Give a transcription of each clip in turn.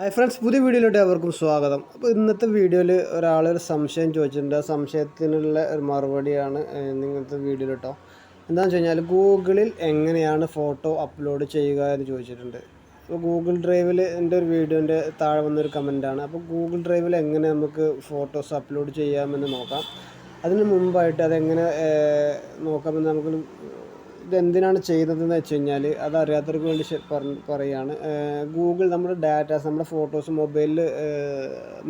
Hi friends പുതിയ വീഡിയോയിലോട്ട് അവർക്കും സ്വാഗതം. അപ്പോൾ ഇന്നത്തെ വീഡിയോയിൽ ഒരാൾ ഒരു സംശയം ചോദിച്ചിട്ടുണ്ട്. ആ സംശയത്തിനുള്ള ഒരു മറുപടിയാണ് ഇന്നത്തെ വീഡിയോയിൽ കേട്ടോ എന്താണെന്ന് വെച്ച് കഴിഞ്ഞാൽ ഗൂഗിളിൽ എങ്ങനെയാണ് ഫോട്ടോ അപ്ലോഡ് ചെയ്യുക എന്ന് ചോദിച്ചിട്ടുണ്ട്. അപ്പോൾ ഗൂഗിൾ ഡ്രൈവിൽ എന്റെ ഒരു വീഡിയോന്റെ താഴെ വന്നൊരു കമന്റാണ് അപ്പോൾ ഗൂഗിൾ ഡ്രൈവിൽ എങ്ങനെ നമുക്ക് ഫോട്ടോസ് അപ്ലോഡ് ചെയ്യാമെന്ന് നോക്കാം. അതിന് മുമ്പായിട്ട് അതെങ്ങനെ നോക്കാമെന്ന് നമുക്ക് ഇതെന്തിനാണ് ചെയ്തതെന്ന് വെച്ച് കഴിഞ്ഞാൽ അത് അറിയാത്തവർക്ക് വേണ്ടി പറയുകയാണ് ഗൂഗിൾ നമ്മുടെ ഡാറ്റാസ് നമ്മുടെ ഫോട്ടോസ് മൊബൈലിൽ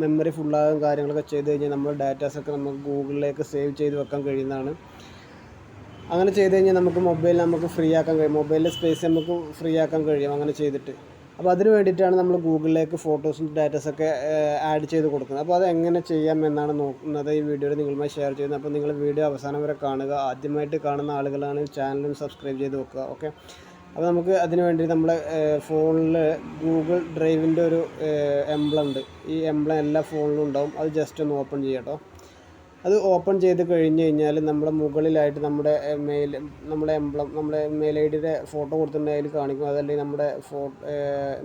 മെമ്മറി ഫുള്ളാകും കാര്യങ്ങളൊക്കെ ചെയ്ത് കഴിഞ്ഞാൽ നമ്മുടെ ഡാറ്റാസൊക്കെ നമുക്ക് ഗൂഗിളിലേക്ക് സേവ് ചെയ്ത് വെക്കാൻ കഴിയുന്നതാണ്. അങ്ങനെ ചെയ്ത് കഴിഞ്ഞാൽ നമുക്ക് മൊബൈൽ നമുക്ക് ഫ്രീ ആക്കാൻ കഴിയും. മൊബൈലിലെ സ്പേസ് നമുക്ക് ഫ്രീ ആക്കാൻ കഴിയും അങ്ങനെ ചെയ്തിട്ട്. അപ്പോൾ അതിന് വേണ്ടിയിട്ടാണ് നമ്മൾ ഗൂഗിളിലേക്ക് ഫോട്ടോസും ഡാറ്റാസൊക്കെ ആഡ് ചെയ്ത് കൊടുക്കുന്നത്. അപ്പോൾ അത് എങ്ങനെ ചെയ്യാം എന്നാണ് നോക്കുന്നത്. ഈ വീഡിയോയിൽ നിങ്ങളുമായി ഷെയർ ചെയ്യുന്നത്. അപ്പോൾ നിങ്ങൾ വീഡിയോ അവസാനം വരെ കാണുക. ആദ്യമായിട്ട് കാണുന്ന ആളുകളാണ് ചാനലും സബ്സ്ക്രൈബ് ചെയ്ത് വെക്കുക. ഓക്കെ അപ്പോൾ നമുക്ക് അതിന് വേണ്ടി നമ്മൾ ഫോണിൽ ഗൂഗിൾ ഡ്രൈവിന്റെ ഒരു എംബ്ലം ഉണ്ട്. ഈ എംബ്ലം എല്ലാ ഫോണിലും ഉണ്ടാവും. അത് ജസ്റ്റ് ഒന്ന് ഓപ്പൺ ചെയ്യാം കേട്ടോ അത് ഓപ്പൺ ചെയ്ത് കഴിഞ്ഞ് കഴിഞ്ഞാൽ നമ്മുടെ മുകളിലായിട്ട് നമ്മുടെ മെയിൽ നമ്മുടെ എംബ്ലം നമ്മുടെ മെയിൽ ഐ ഡിയുടെ ഫോട്ടോ കൊടുത്തിട്ടുണ്ടെങ്കിൽ കാണിക്കും. അതല്ലെങ്കിൽ നമ്മുടെ ഫോ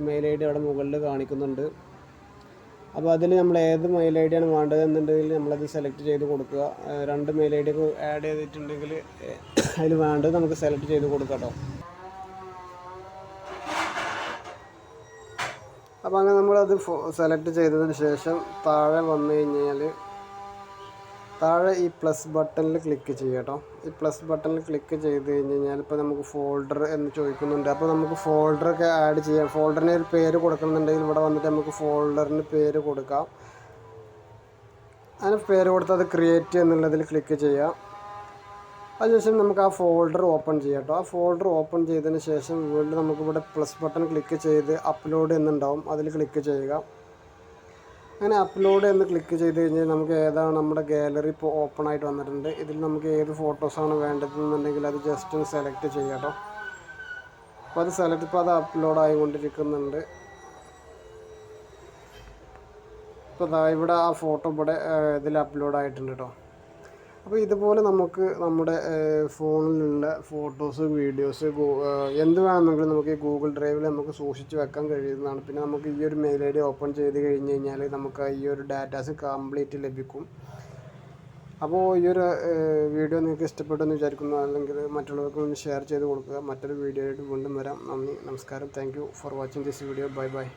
മെയിൽ ഐ ഡി അവിടെ മുകളിൽ കാണിക്കുന്നുണ്ട്. അപ്പോൾ അതിൽ നമ്മൾ ഏത് മെയിൽ ഐ ഡിയാണ് വേണ്ടത് എന്നുണ്ടെങ്കിൽ നമ്മളത് സെലക്ട് ചെയ്ത് കൊടുക്കുക. രണ്ട് മെയിൽ ഐ ഡി ഒക്കെ ആഡ് ചെയ്തിട്ടുണ്ടെങ്കിൽ അതിൽ വേണ്ടത് നമുക്ക് സെലക്ട് ചെയ്ത് കൊടുക്കാം കേട്ടോ അപ്പോൾ അങ്ങനെ നമ്മളത് സെലക്ട് ചെയ്തതിന് ശേഷം താഴെ വന്നു കഴിഞ്ഞാൽ താഴെ ഈ പ്ലസ് ബട്ടണിൽ ക്ലിക്ക് ചെയ്യുക കേട്ടോ ഈ പ്ലസ് ബട്ടണിൽ ക്ലിക്ക് ചെയ്ത് കഴിഞ്ഞ് കഴിഞ്ഞാൽ ഇപ്പോൾ നമുക്ക് ഫോൾഡർ എന്ന് ചോദിക്കുന്നുണ്ട്. അപ്പോൾ നമുക്ക് ഫോൾഡർ ഒക്കെ ആഡ് ചെയ്യാം. ഫോൾഡറിന് ഒരു പേര് കൊടുക്കണമെന്നുണ്ടെങ്കിൽ ഇവിടെ വന്നിട്ട് നമുക്ക് ഫോൾഡറിന് പേര് കൊടുക്കാം. അതിന് പേര് കൊടുത്ത് അത് ക്രിയേറ്റ് എന്നുള്ളതിൽ ക്ലിക്ക് ചെയ്യാം. അതിനുശേഷം നമുക്ക് ആ ഫോൾഡർ ഓപ്പൺ ചെയ്യാം കേട്ടോ ആ ഫോൾഡർ ഓപ്പൺ ചെയ്തതിന് ശേഷം വീണ്ടും നമുക്കിവിടെ പ്ലസ് ബട്ടൺ ക്ലിക്ക് ചെയ്ത് അപ്ലോഡ് എന്നുണ്ടാവും. അതിൽ ക്ലിക്ക് ചെയ്യുക. അങ്ങനെ അപ്ലോഡ് എന്ന് ക്ലിക്ക് ചെയ്ത് കഴിഞ്ഞാൽ നമുക്ക് ഏതാണ് നമ്മുടെ ഗാലറി ഇപ്പോൾ ഓപ്പൺ ആയിട്ട് വന്നിട്ടുണ്ട്. ഇതിൽ നമുക്ക് ഏത് ഫോട്ടോസാണ് വേണ്ടതെന്നുണ്ടെങ്കിൽ അത് ജസ്റ്റ് ഒന്ന് സെലക്ട് ചെയ്യാട്ടോ അപ്പോൾ അത് സെലക്ട് ഇപ്പോൾ അത് അപ്ലോഡ് ആയിക്കൊണ്ടിരിക്കുന്നുണ്ട്. ഇപ്പോൾ ഇവിടെ ആ ഫോട്ടോ ഇവിടെ ഇതിൽ അപ്ലോഡ് ആയിട്ടുണ്ട് കേട്ടോ അപ്പോൾ ഇതുപോലെ നമുക്ക് നമ്മുടെ ഫോണിലുള്ള ഫോട്ടോസ് വീഡിയോസ് എന്ത് വേണമെങ്കിലും നമുക്ക് ഈ ഗൂഗിൾ ഡ്രൈവിൽ നമുക്ക് സൂക്ഷിച്ച് വെക്കാൻ കഴിയുന്നതാണ്. പിന്നെ നമുക്ക് ഈ ഒരു മെയിൽ ഐ ഡി ഓപ്പൺ ചെയ്ത് കഴിഞ്ഞ് കഴിഞ്ഞാൽ നമുക്ക് ഈ ഒരു ഡാറ്റാസ് കംപ്ലീറ്റ് ലഭിക്കും. അപ്പോൾ ഈ ഒരു വീഡിയോ നിങ്ങൾക്ക് ഇഷ്ടപ്പെട്ടെന്ന് വിചാരിക്കുന്നു. അല്ലെങ്കിൽ മറ്റുള്ളവർക്ക് ഒന്ന് ഷെയർ ചെയ്ത് കൊടുക്കുക. മറ്റൊരു വീഡിയോ ആയിട്ട് വീണ്ടും വരാം. നന്ദി നമസ്കാരം. Thank for watching this video. Bye bye.